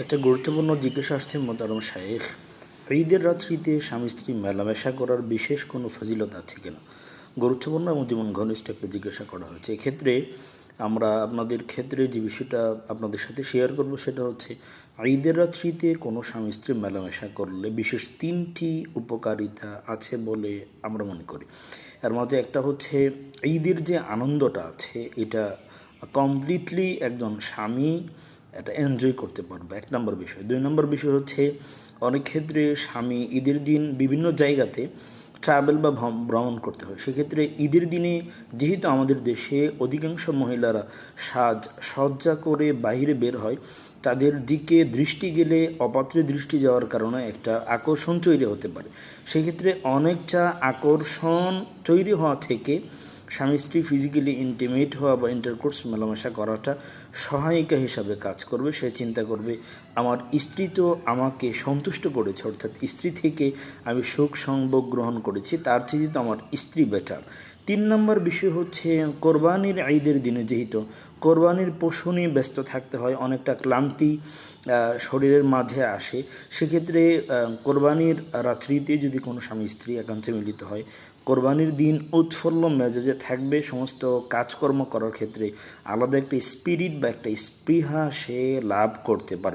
একটা গুরুত্বপূর্ণ জিজ্ঞাসা আসছে মোতারম শায়েখ। ঈদের রাত্রিতে স্বামী স্ত্রী মেলামেশা করার বিশেষ কোনো ফজিলত আছে কিনা? গুরুত্বপূর্ণ এবং যেমন ঘনিষ্ঠ একটা জিজ্ঞাসা করা হয়েছে। এক্ষেত্রে আমরা আপনাদের ক্ষেত্রে যে বিষয়টা আপনাদের সাথে শেয়ার করব সেটা হচ্ছে, ঈদের রাত্রিতে কোনো স্বামী স্ত্রী মেলামেশা করলে বিশেষ তিনটি উপকারিতা আছে বলে আমরা মনে করি। এর মাঝে একটা হচ্ছে, ঈদের যে আনন্দটা আছে, এটা কমপ্লিটলি একজন স্বামী এটা এনজয় করতে পারবে, এক নম্বর বিষয়। দুই নম্বর বিষয় হচ্ছে, অনেক ক্ষেত্রে স্বামী ঈদের দিন বিভিন্ন জায়গাতে ট্রাভেল বা ভ্রমণ করতে হয়। সেক্ষেত্রে ঈদের দিনে যেহেতু আমাদের দেশে অধিকাংশ মহিলারা সাজ, সজ্জা করে বাইরে বের হয়, তাদের দিকে দৃষ্টি গেলে অপাত্রে দৃষ্টি যাওয়ার কারণে একটা আকর্ষণ তৈরি হতে পারে। সেক্ষেত্রে অনেকটা আকর্ষণ তৈরি হওয়া থেকে স্বামী স্ত্রী ফিজিক্যালি ইন্টিমেট হওয়া বা ইন্টারকোর্স মেলামেশা করাটা সহায়িকা হিসাবে কাজ করবে, সে চিন্তা করবে, আমার স্ত্রী তো আমাকে সন্তুষ্ট করেছে, অর্থাৎ স্ত্রী থেকে আমি সুখ সম্ভোগ গ্রহণ করেছি, তার চেয়ে তো আমার স্ত্রী বেটার তিন নম্বর বিষয় হচ্ছে কোরবানির ঈদের দিনে যেহেতু কোরবানির পশু নিয়ে ব্যস্ত থাকতে হয়, অনেকটা ক্লান্তি শরীরের মাঝে আসে, সেক্ষেত্রে কোরবানির রাত্রিতে যদি কোনো স্বামী স্ত্রী একান্তে মিলিত হয়, কোরবানির দিন উৎফুল্ল মেজাজে থাকবে, সমস্ত কাজকর্ম করার ক্ষেত্রে আলাদা একটা স্পিরিট বা একটা স্পৃহা সে লাভ করতে পারবে।